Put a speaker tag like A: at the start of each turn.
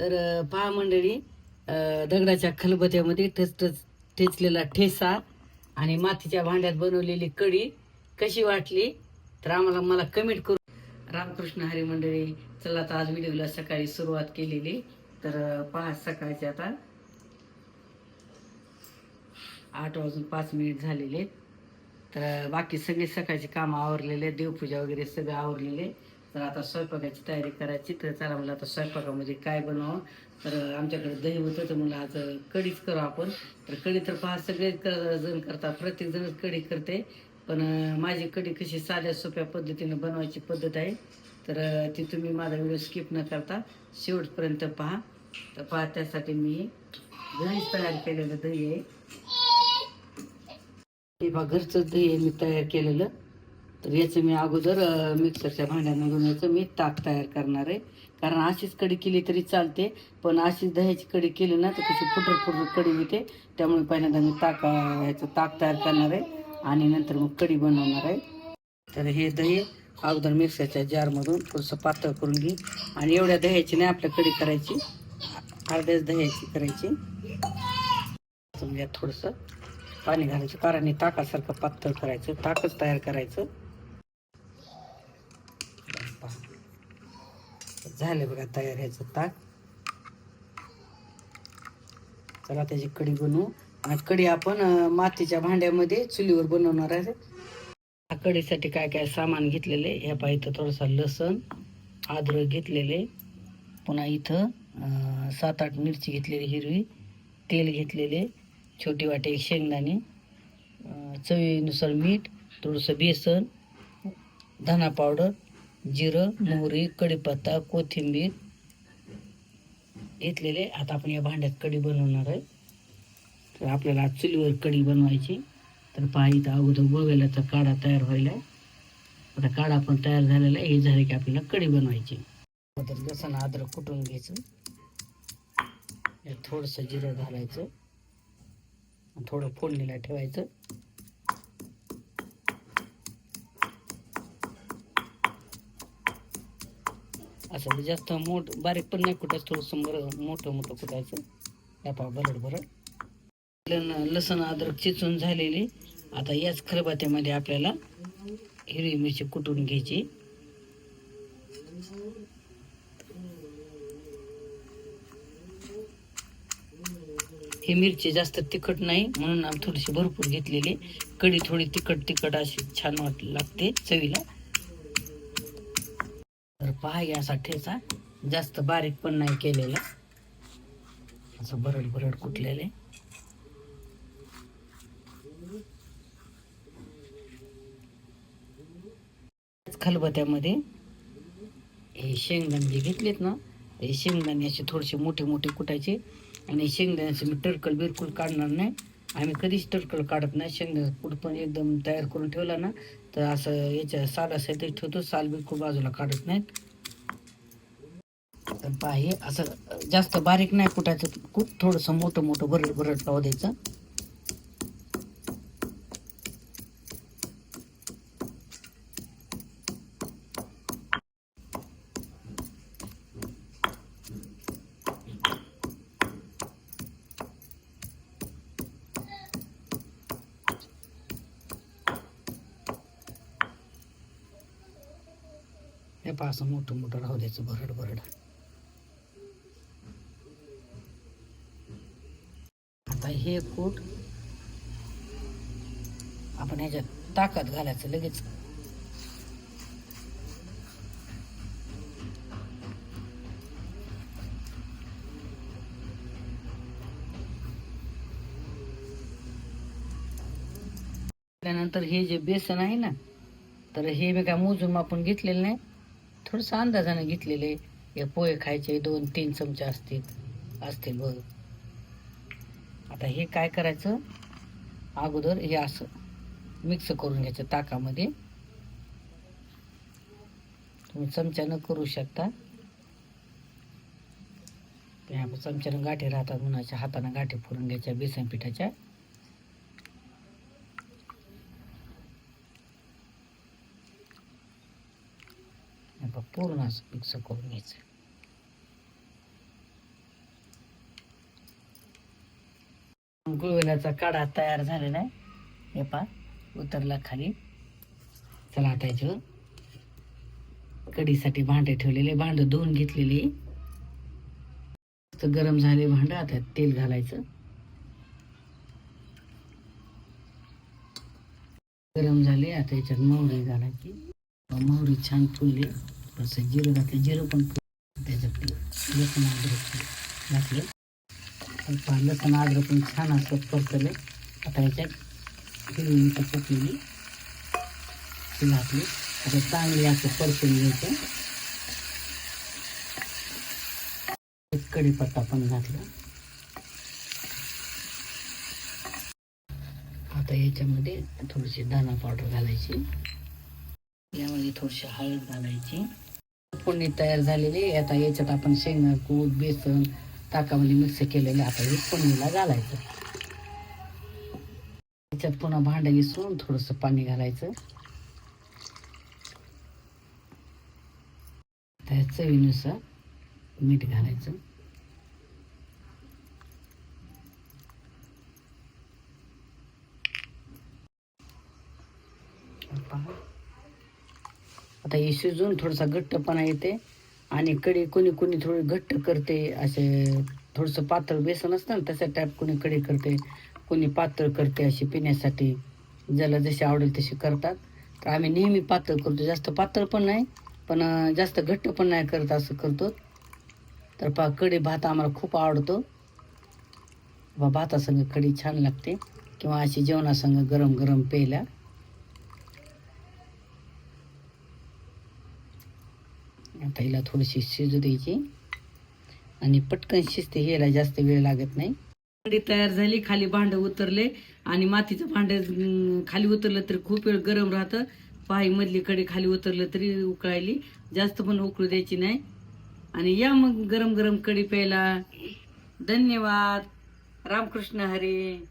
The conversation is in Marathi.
A: तर पहा मंडळी दगडाच्या खलबत्यामध्ये ठस ठेचलेला ठेसा आणि मातीच्या भांड्यात बनवलेली कढी कशी वाटली? तर आम्हाला मला कमेंट करू. रामकृष्ण हरी मंडळी चला आता आज व्हिडिओला सकाळी सुरुवात केलेली. तर पहा सकाळचे आता. आठ वाजून पाच मिनिट झालेले. तर बाकी सगळे सकाळचे काम आवरलेले देवपूजा वगैरे सगळं आवरलेले. तर आता स्वयंपाकाची तयारी करायची. तर चला मला आता स्वयंपाकामध्ये काय बनवावं? तर आमच्याकडे दही होतं तर मला आज कढीच करू आपण. तर कढी तर पहा सगळेच जण करतात. प्रत्येक जणच कढी करते. पण माझी कढी कशी साध्या सोप्या पद्धतीने बनवायची पद्धत आहे. तर ती तुम्ही माझा व्हिडिओ स्किप न करता शेवटपर्यंत पहा. तर पहा त्यासाठी मी घरीच तयार केलेलं दही आहे. हे बा घरचं दही आहे मी तयार केलेलं. तर याचं मी अगोदर मिक्सरच्या भांड्यामधून याचं मी ताक तयार करणार आहे. कारण अशीच कढी केली तरी चालते पण अशीच दह्याची कढी केली ना तर कशी फुटर फुटर कढी येते त्यामुळे पहिल्यांदा मी ताक ह्याचं ताक तयार करणार आहे आणि नंतर मग कढी बनवणार आहे. तर हे दही अगोदर मिक्सरच्या जारमधून थोडंसं पातळ करून घे. आणि एवढ्या दह्याची नाही आपल्या कढी करायची अर्ध्याच दह्याची करायची. समजा थोडंसं पाणी घालायचं कारण हे ताकासारखं पातळ करायचं ताकच तयार करायचं. झालं बघा तयार ह्याचं ताक. चला त्याची कढी बनवू. कडी कढी आपण मातीच्या भांड्यामध्ये चुलीवर बनवणार आहे. ह्या कढीसाठी काय काय सामान घेतलेले ह्या पाहिजे थोडंसं लसण अद्रक घेतलेले पुन्हा इथं सात आठ मिरची घेतलेली हिरवी तेल घेतलेले छोटी वाटी एक शेंगदाणे चवीनुसार मीठ थोडंसं बेसन धना पावडर जिरं मोहरी कढीपत्ता कोथिंबीर घेतलेले. आता आपण या भांड्यात कढी बनवणार आहे. तर आपल्याला चुलीवर कढी बनवायची. तर पहा इथं अगोदर गोव्यालाचा काढा तयार व्हायला. आहे. आता काढा पण तयार झालेला आहे. हे झाले की आपल्याला कढी बनवायची. अगोदर लसण अद्रक कुटून घ्यायचं? थोडंसं जिरं घालायचं. थोडं फोडणीला ठेवायचं. असं म्हणजे जास्त मोठ बारीक पण नाही कुठायचं थोडंसं बरं मोठं मोठं कुटायचं या पहा बरड बरड लसण अद्रक चिचून झालेली. आता याच खरबात्यामध्ये आपल्याला हिरवी मिरची कुटून घ्यायची. ही मिरची जास्त तिखट नाही म्हणून आम्ही थोडीशी भरपूर घेतलेली. कढी थोडी तिखट तिखट अशी छान वाट लागते चवीला. पहा याचा ठेचा जास्त बारीक पण नाही केलेला. असं बरड बरड कुटलेले खलबत्यामध्ये हे शेंगदाणे जे घेतलेत ना हे शेंगदाणे असे थोडेसे मोठे मोठे कुटायचे आणि शेंगदाण्याचे मी टरकल बिलकुल काढणार नाही. आम्ही कधीच टरकल काढत नाही. शेंगदाणा कुट पण एकदम तयार करून ठेवला ना तर असं याच्या साल असेल ते ठेवतो. साल बिलकुल बाजूला काढत नाहीत. तर पाय हे असं जास्त बारीक नाही कुटायचं खूप थोडंसं मोठं मोठं भरड भरड लावू द्यायचं. हे पहा असं मोठं मोठं राहू द्यायचं भरड भरड आता हे कूट. आपण ह्याच्यात ताकद घालायचं लगेच. त्यानंतर हे जे बेसन आहे ना तर हे मी काय मोजून आपण घेतलेलं नाही. थोडंसं अंदाजाने घेतलेले हे पोहे खायचे दोन तीन चमचे असतील असतील बघ. आता हे काय करायचं? अगोदर हे असं मिक्स करून घ्यायचं ताकामध्ये. तुम्ही चमच्यानं करू शकता. ते चमच्यानं गाठी राहतात मुलाच्या हातानं गाठी फोडून घ्यायच्या बेसन पिठाच्या. पूर्ण असं मिक्स करून घ्यायचं. गुळवेलाचा काढा तयार झालेला आहे. हे पा उतरला खाली. चला आता याच्यावर. कढीसाठी भांडे ठेवलेले भांड धुवून घेतलेली. तर गरम झाले भांड आता तेल घालायचं. गरम झाले आता याच्यात मोहरी घालायची. मोहरी छान फुलली. असं जिरं घातलं जिरं पण फुललं. त्याच्यात घातलं लसण अद्रक पण छान असं परतलं. आता याच्यात हिरवी मिरची फुटलेली ती घातली. आता चांगली असं परतून घ्यायचं. कढीपत्ता पण घातला. आता याच्यामध्ये थोडीशी दाणा पावडर घालायची. यामध्ये थोडीशी हळद घालायची. फोडणी तयार झालेली आता याच्यात आपण शेंगा कूट बेसन ताकामध्ये मिक्स केलेलं आता हे फोडणीला घालायचं. त्याच्यात पुन्हा भांडं विसरून थोडंसं पाणी घालायचं. त्या चवीनुसार मीठ घालायचं. आता हे शिजून थोडासा घट्टपणा येते. आणि कढी कोणी कोणी थोडी घट्ट करते असे थोडंसं पातळ बेसन असतं ना तसं टाईप कोणी कढी करते कोणी पातळ करते अशी पिण्यासाठी. ज्याला जशी आवडेल तशी करतात. तर आम्ही नेहमी पातळ करतो. जास्त पातळ पण नाही पण जास्त घट्ट पण नाही करत असं करतो. तर पा कढी भात आम्हाला खूप आवडतो. बा भातासंग कढी छान लागते. किंवा अशी जेवणासंग गरम गरम प्यायला आता हिला थोडीशी शिजू द्यायची. आणि पटकन शिजते ह्याला जास्त वेळ लागत नाही. भांडी तयार झाली खाली भांडं उतरले. आणि मातीचं भांडं खाली उतरलं तरी खूप वेळ गरम राहतं. पाही मधली कढी खाली उतरलं तरी उकळायली. जास्त पण उकळू द्यायची नाही. आणि या मग गरम गरम कढी प्यायला. धन्यवाद. रामकृष्ण हरी.